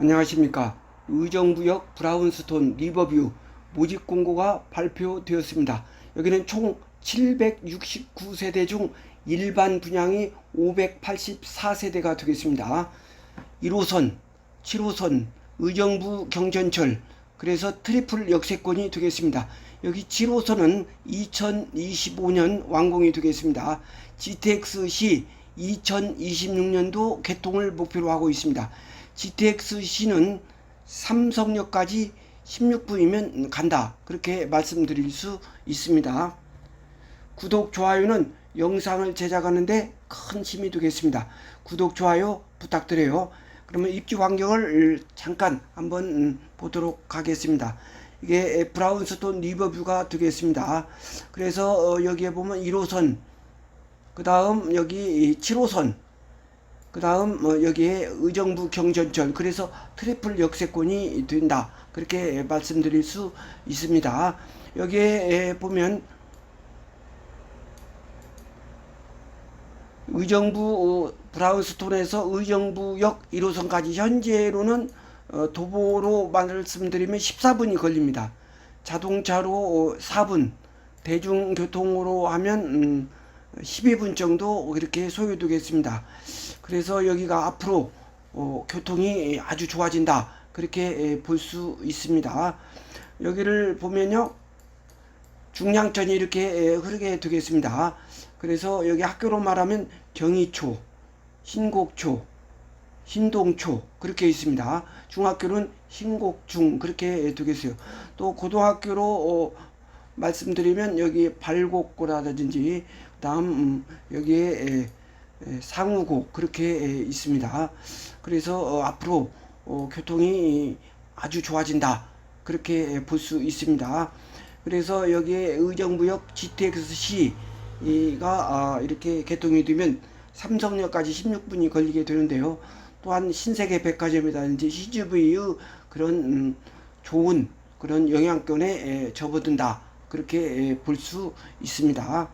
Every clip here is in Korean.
안녕하십니까. 의정부역 브라운스톤 리버뷰 모집 공고가 발표되었습니다. 여기는 총 769세대 중 일반 분양이 584세대가 되겠습니다. 1호선, 7호선, 의정부 경전철, 그래서 트리플 역세권이 되겠습니다. 여기 7호선은 2025년 완공이 되겠습니다. GTX-C 2026년도 개통을 목표로 하고 있습니다. GTX-C는 삼성역까지 16분이면 간다. 그렇게 말씀드릴 수 있습니다. 구독, 좋아요는 영상을 제작하는데 큰 힘이 되겠습니다. 구독, 좋아요 부탁드려요. 그러면 입주 환경을 잠깐 한번 음, 보도록 하겠습니다. 이게 브라운스톤 리버뷰가 되겠습니다. 그래서 어, 여기에 보면 1호선, 그 다음 여기 7호선, 그 다음 뭐 여기에 의정부 경전철 그래서 트리플 역세권이 된다. 그렇게 말씀드릴 수 있습니다. 여기에 보면 의정부 어, 브라운스톤에서 의정부역 1호선까지 현재로는 어, 도보로 말씀드리면 14분이 걸립니다. 자동차로 4분. 대중교통으로 하면 음, 12분 정도 이렇게 소요되겠습니다. 그래서 여기가 앞으로 어, 교통이 아주 좋아진다. 그렇게 볼 수 있습니다. 여기를 보면요. 중량천이 이렇게 흐르게 되겠습니다. 그래서 여기 학교로 말하면 경희초, 신곡초, 신동초 그렇게 있습니다. 중학교는 신곡중 그렇게 되겠어요. 또 고등학교로 어, 말씀드리면 여기 발곡고라든지 다음 음, 여기에 상우곡 그렇게 있습니다. 그래서 어, 앞으로 어, 교통이 아주 좋아진다 그렇게 볼 수 있습니다. 그래서 여기에 의정부역 GTX-C가 아, 이렇게 개통이 되면 삼성역까지 16분이 걸리게 되는데요. 또한 신세계 백화점이라든지 CGV의 그런 음, 좋은 그런 영향권에 접어든다. 그렇게 볼 수 있습니다.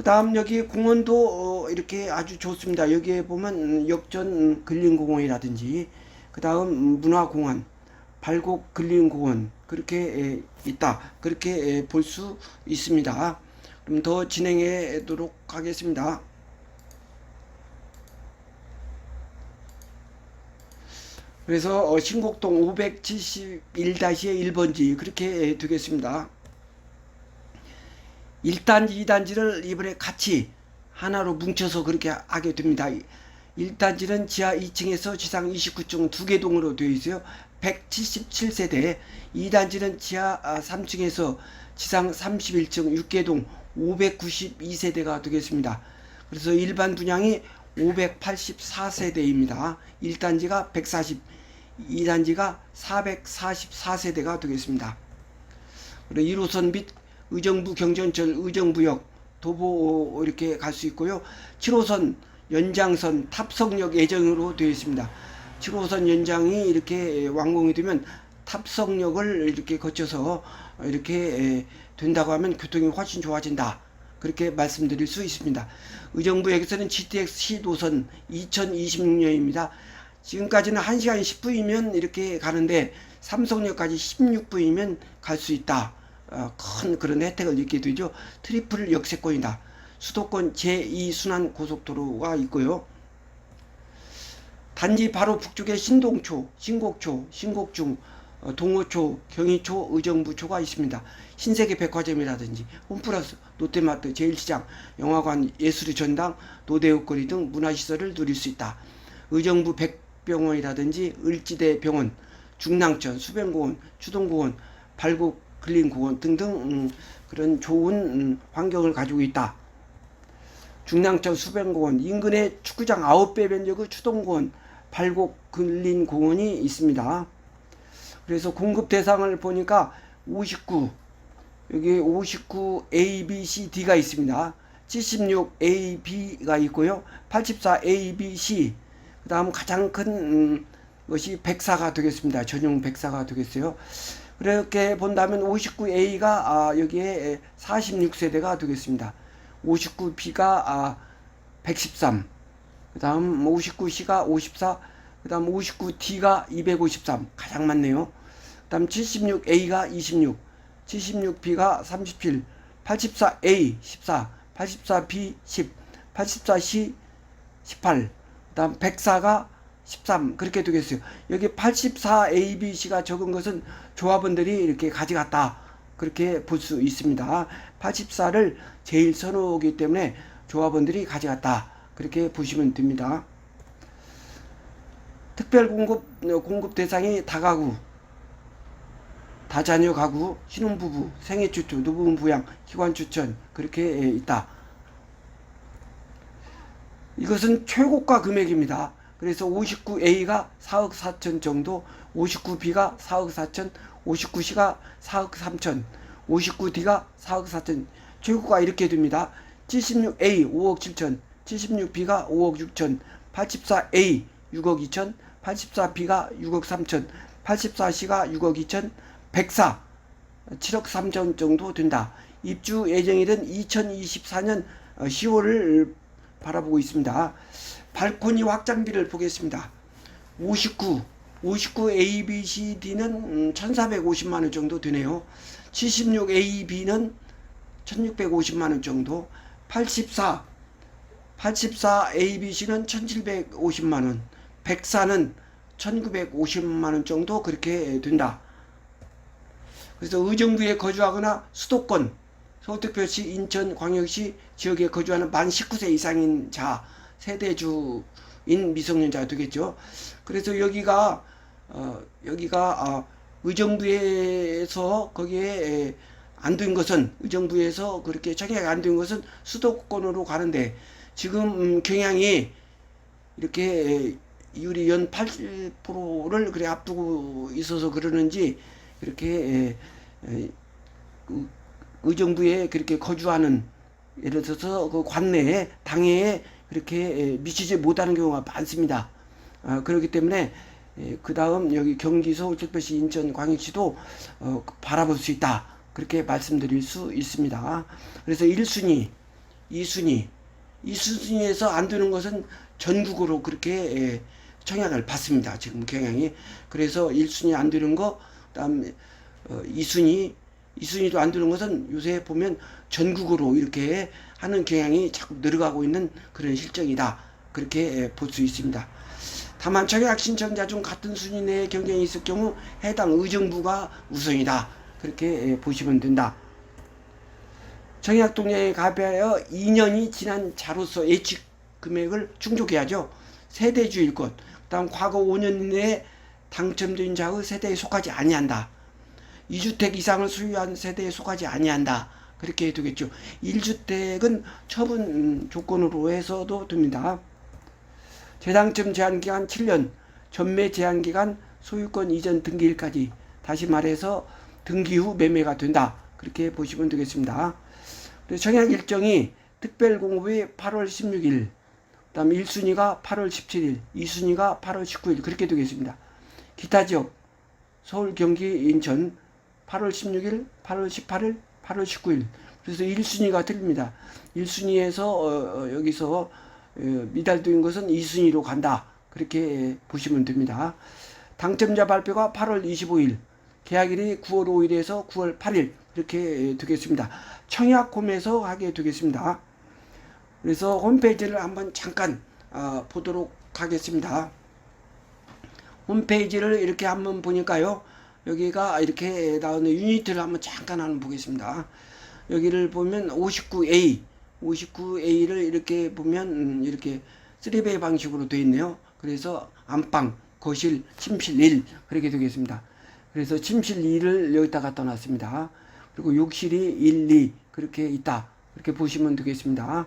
그 다음 여기 공원도 어, 이렇게 아주 좋습니다. 여기에 보면 역전 근린공원이라든지 그 다음 문화공원, 발곡 근린공원 그렇게 있다. 그렇게 볼 수 있습니다. 그럼 더 진행하도록 하겠습니다. 그래서 어, 신곡동 571-1번지 그렇게 되겠습니다. 1단지, 2단지를 이번에 같이 하나로 뭉쳐서 그렇게 하게 됩니다. 1단지는 지하 2층에서 지상 29층 두 개 동으로 되어 있어요. 177세대. 2단지는 지하 3층에서 지상 31층 6개 동 592세대가 되겠습니다. 그래서 일반 분양이 584세대입니다. 1단지가 140, 2단지가 444세대가 되겠습니다. 그리고 1호선 및 의정부 경전철 의정부역 도보 이렇게 갈 수 있고요. 7호선 연장선 탑성역 예정으로 되어 있습니다. 7호선 연장이 이렇게 완공이 되면 탑성역을 이렇게 거쳐서 이렇게 된다고 하면 교통이 훨씬 좋아진다. 그렇게 말씀드릴 수 있습니다. 의정부역에서는 GTX 시도선 2026년입니다. 지금까지는 1시간 10분이면 이렇게 가는데 삼성역까지 16분이면 갈 수 있다. 어, 큰 그런 혜택을 얻게 되죠. 트리플 역세권이다. 수도권 제2순환 고속도로가 있고요. 단지 바로 북쪽에 신동초, 신곡초, 신곡중, 어, 동호초, 경희초, 의정부초가 있습니다. 신세계 백화점이라든지 홈플러스, 롯데마트, 제일시장, 영화관, 예술의 전당, 노대역거리 등 문화시설을 누릴 수 있다. 의정부 백병원이라든지 을지대 병원, 중랑천, 수변공원, 추동공원, 발곡 근린공원 등등 음, 그런 좋은 음, 환경을 가지고 있다. 중랑천 수변공원 인근에 축구장 9배 면적의 추동공원 발곡 근린 공원이 있습니다. 그래서 공급 대상을 보니까 59 여기 59 A, B, C, D가 있습니다. 76 A, B가 있고요. 84 A, B, C 그 다음 가장 큰 음, 것이 104가 되겠습니다. 전용 104가 되겠어요. 그렇게 본다면 59A가 아, 여기에 46세대가 되겠습니다. 59B가 아, 113, 그 다음 59C가 54, 그 다음 59D가 253 가장 많네요. 그 다음 76A가 26, 76B가 37, 84A 14, 84B 10, 84C 18, 그 다음 104가 13 그렇게 되겠어요. 여기 84ABC가 적은 것은 조합원들이 이렇게 가져갔다. 그렇게 볼 수 있습니다. 84를 제일 선호하기 때문에 조합원들이 가져갔다. 그렇게 보시면 됩니다. 특별 공급 공급 대상이 다가구, 다자녀 가구, 신혼부부, 생애 추천, 노부부 부양, 기관 추천 그렇게 있다. 이것은 최고가 금액입니다. 그래서 59A가 4억 4천 정도, 59B가 4억 4천, 59C가 4억 3천, 59D가 4억 4천. 최고가 이렇게 됩니다. 76A 5억 7천, 76B가 5억 6천, 84A 6억 2천, 84B가 6억 3천, 84C가 6억 2천, 104 7억 3천 정도 된다. 입주 예정일은 2024년 10월을 바라보고 있습니다. 발코니 확장비를 보겠습니다. 59, 59 A, B, C, D는 1,450만 원 정도 되네요. 76 A, B는 1,650만 원 정도. 84, 84 A, B, C는 1,750만 원. 104는 1,950만 원 정도 그렇게 된다. 그래서 의정부에 거주하거나 수도권, 서울특별시, 인천, 광역시 지역에 거주하는 만 19세 이상인 자, 세대주인 미성년자가 되겠죠. 그래서 여기가 어, 여기가 어, 의정부에서 거기에 안 된 것은 의정부에서 그렇게 청약이 안된 것은 수도권으로 가는데 지금 음, 경향이 이렇게 이율이 연 80%를 그래 앞두고 있어서 그러는지 이렇게 에, 그 의정부에 그렇게 거주하는 예를 들어서 그 관내에 당회에 그렇게 미치지 못하는 경우가 많습니다. 어, 그렇기 때문에 그 다음 여기 경기 서울 특별시 인천 광역시도 어, 바라볼 수 있다 그렇게 말씀드릴 수 있습니다. 그래서 1순위, 2순위, 2순위에서 안 되는 것은 전국으로 그렇게 청약을 받습니다. 지금 경향이 그래서 1순위 안 되는 거 그 다음 어, 2순위 2순위도 안 되는 것은 요새 보면 전국으로 이렇게 하는 경향이 자꾸 늘어가고 있는 그런 실정이다. 그렇게 볼 수 있습니다. 다만 청약 신청자 중 같은 순위 내에 경쟁이 있을 경우 해당 의정부가 우선이다. 그렇게 보시면 된다. 청약 동향에 가하여 2년이 지난 자로서 예측 금액을 충족해야죠. 세대주일 것. 다음 과거 5년 이내에 당첨된 자의 세대에 속하지 아니한다. 2주택 이상을 소유한 세대에 속하지 아니한다. 그렇게 되겠죠. 1주택은 처분 조건으로 해서도 됩니다. 재당첨 제한기간 7년, 전매 제한기간 소유권 이전 등기일까지 다시 말해서 등기 후 매매가 된다. 그렇게 보시면 되겠습니다. 청약 일정이 특별공급이 8월 16일, 그 다음 1순위가 8월 17일, 2순위가 8월 19일 그렇게 되겠습니다. 기타 지역 서울, 경기, 인천 8월 16일, 8월 18일, 8월 19일. 그래서 1순위가 틀립니다. 1순위에서 어, 어, 여기서 어, 미달된 것은 2순위로 간다. 그렇게 보시면 됩니다. 당첨자 발표가 8월 25일, 계약일이 9월 5일에서 9월 8일 이렇게 되겠습니다. 청약홈에서 하게 되겠습니다. 그래서 홈페이지를 한번 잠깐 어, 보도록 하겠습니다. 홈페이지를 이렇게 한번 보니까요. 여기가 이렇게 나오는 유니트를 한번 잠깐 한번 보겠습니다. 여기를 보면 59A, 59A를 이렇게 보면 음, 이렇게 3베이 방식으로 되어 있네요. 그래서 안방, 거실, 침실 1 그렇게 되겠습니다. 그래서 침실 2를 여기다 갖다 놨습니다. 그리고 욕실이 1, 2 그렇게 있다. 그렇게 보시면 되겠습니다.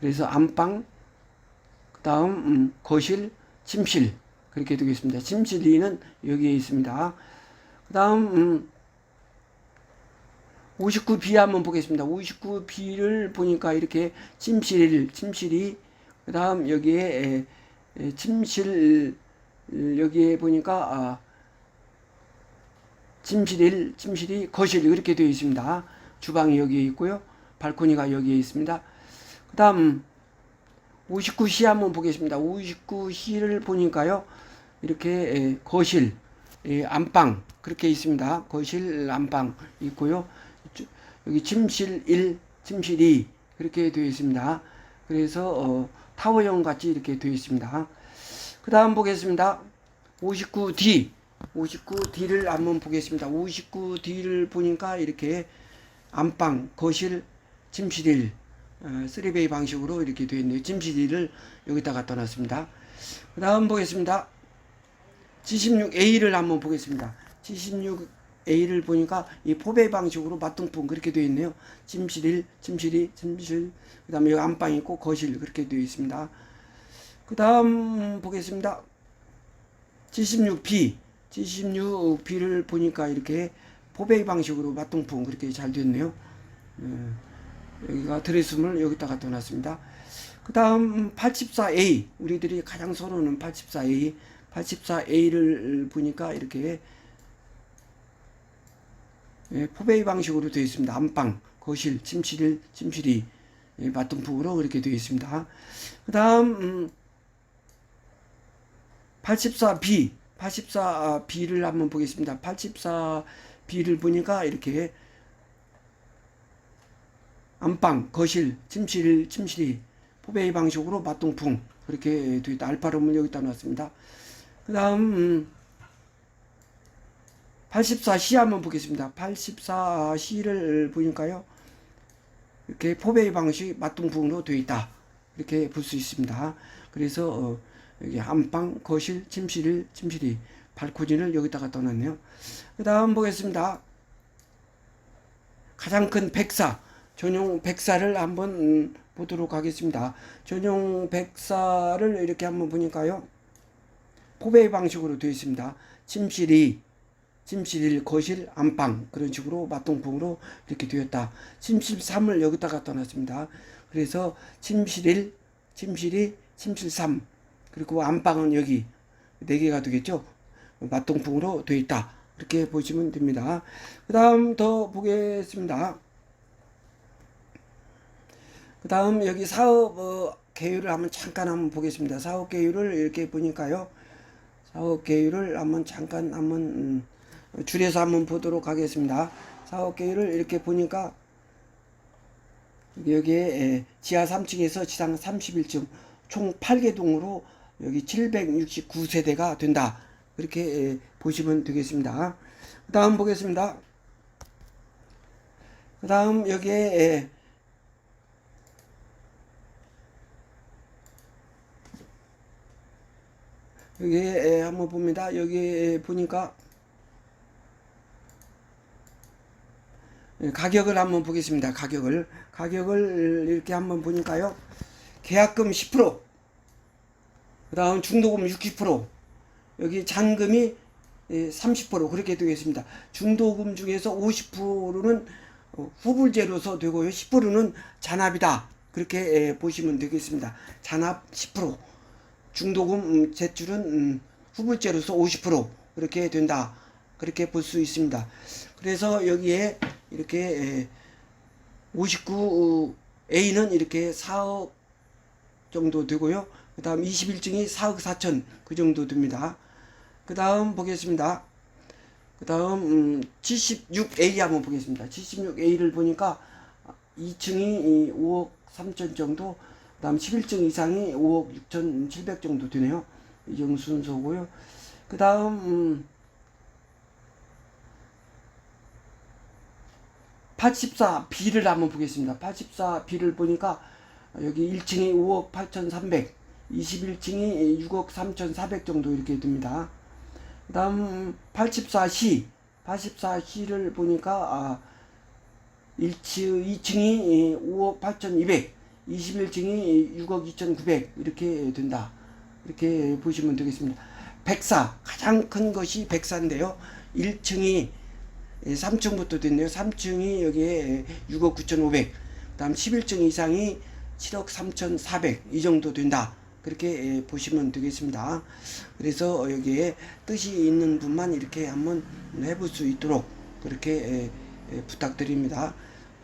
그래서 안방, 그 다음 음, 거실, 침실 그렇게 되겠습니다. 침실 2는 여기에 있습니다. 그 다음 음, 59B 한번 보겠습니다. 59B를 보니까 이렇게 침실, 침실이 그 다음 여기에 에, 에, 침실 여기에 보니까 아, 침실 1, 침실 이 거실 이렇게 되어 있습니다. 주방이 여기에 있고요. 발코니가 여기에 있습니다. 그 다음 59C 한번 보겠습니다. 59C를 보니까요. 이렇게 에, 거실, 예, 안방 그렇게 있습니다. 거실, 안방 있고요. 여기 침실 1, 침실 2 그렇게 되어 있습니다. 그래서 어, 타워형 같이 이렇게 되어 있습니다. 그 다음 보겠습니다. 59D 59D를 한번 보겠습니다. 59D를 보니까 이렇게 안방, 거실, 침실 1 어, 3베이 방식으로 이렇게 되어 있네요. 침실 1을 여기다 갖다 놨습니다. 그 다음 보겠습니다. 76A를 한번 보겠습니다. 76A를 보니까 이 포배 방식으로 맞동풍 그렇게 되어 있네요. 침실 1, 침실 2, 침실 그 다음에 여기 안방 있고 거실 그렇게 되어 있습니다. 그 다음 보겠습니다. 76B 76B를 보니까 이렇게 포베이 방식으로 맞동풍 그렇게 잘 됐네요. 예, 여기가 드레스물 여기다 갖다 놨습니다. 그 다음 84A 우리들이 가장 선호하는 84A 84A를 보니까 이렇게 예, 포베이 방식으로 되어 있습니다. 안방, 거실, 침실 1, 침실 2 예, 맞동풍으로 그렇게 되어 있습니다. 그 다음 음, 84B 84B를 한번 보겠습니다. 84B를 보니까 이렇게 안방, 거실, 침실 1, 침실 2 포베이 방식으로 맞동풍 그렇게 되어 있다. 알파룸을 여기다 놨습니다. 그 다음 음, 84C 한번 보겠습니다. 84C를 보니까요. 이렇게 포베이 방식 맞동풍으로 되어 있다. 이렇게 볼 수 있습니다. 그래서 어, 여기 안방, 거실, 침실, 침실이 발코니를 여기다가 떠났네요. 그 다음 보겠습니다. 가장 큰 백사, 전용 백사를 한번 음, 보도록 하겠습니다. 전용 백사를 이렇게 한번 보니까요. 포베이 방식으로 되어 있습니다. 침실이 침실 1, 거실, 안방 그런 식으로 맞동풍으로 이렇게 되었다. 침실 3을 여기다 갖다 놨습니다. 그래서 침실 1, 침실 2, 침실 3 그리고 안방은 여기 4개가 되겠죠. 맞동풍으로 되어 있다. 이렇게 보시면 됩니다. 그 다음 더 보겠습니다. 그 다음 여기 사업 어, 계율을 한번 잠깐 한번 보겠습니다. 사업 계율을 이렇게 보니까요. 사업 계율을 한번 잠깐 한번 음, 줄여서 한번 보도록 하겠습니다. 사업 계율을 이렇게 보니까 여기에 에, 지하 3층에서 지상 31층 총 8개 동으로 여기 769세대가 된다. 그렇게 에, 보시면 되겠습니다. 그 다음 보겠습니다. 그 다음 여기에 여기 에 한번 봅니다. 여기 보니까 예, 가격을 한번 보겠습니다. 가격을 가격을 이렇게 한번 보니까요. 계약금 10%, 그 다음 중도금 60%, 여기 잔금이 30% 그렇게 되겠습니다. 중도금 중에서 50%는 어, 후불제로서 되고요. 10%는 잔압이다. 그렇게 예, 보시면 되겠습니다. 잔압 10%, 중도금 음, 제출은 음, 후불제로서 50% 그렇게 된다. 그렇게 볼 수 있습니다. 그래서 여기에 이렇게 59A는 이렇게 4억 정도 되고요. 그 다음 21층이 4억 4천 그 정도 됩니다. 그 다음 보겠습니다. 그 다음 76A 한번 보겠습니다. 76A를 보니까 2층이 5억 3천 정도, 그 다음 11층 이상이 5억 6천 7백 정도 되네요. 이 정도 순서고요. 그 다음 84B를 한번 보겠습니다. 84B를 보니까 여기 1층이 5억 8,300, 21층이 6억 3,400 정도 이렇게 됩니다. 그 다음 84C, 84C를 보니까 아, 1층, 2층이 5억 8,200, 21층이 6억 2,900 이렇게 된다. 이렇게 보시면 되겠습니다. 백사, 가장 큰 것이 백사인데요. 1층이 3층부터 됐네요. 3층이 여기에 6억 9,500, 그 다음 11층 이상이 7억 3,400 이 정도 된다. 그렇게 보시면 되겠습니다. 그래서 여기에 뜻이 있는 분만 이렇게 한번 해볼 수 있도록 그렇게 부탁드립니다.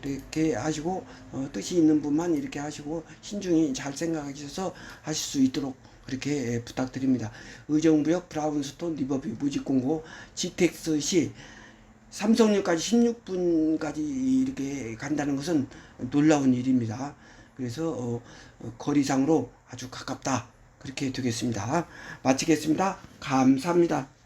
이렇게 하시고 어, 뜻이 있는 분만 이렇게 하시고 신중히 잘 생각하셔서 하실 수 있도록 그렇게 예, 부탁드립니다. 의정부역 브라운스톤 리버뷰 무직공고 GTX-시 삼성역까지 16분까지 이렇게 간다는 것은 놀라운 일입니다. 그래서 어, 어, 거리상으로 아주 가깝다. 그렇게 되겠습니다. 마치겠습니다. 감사합니다.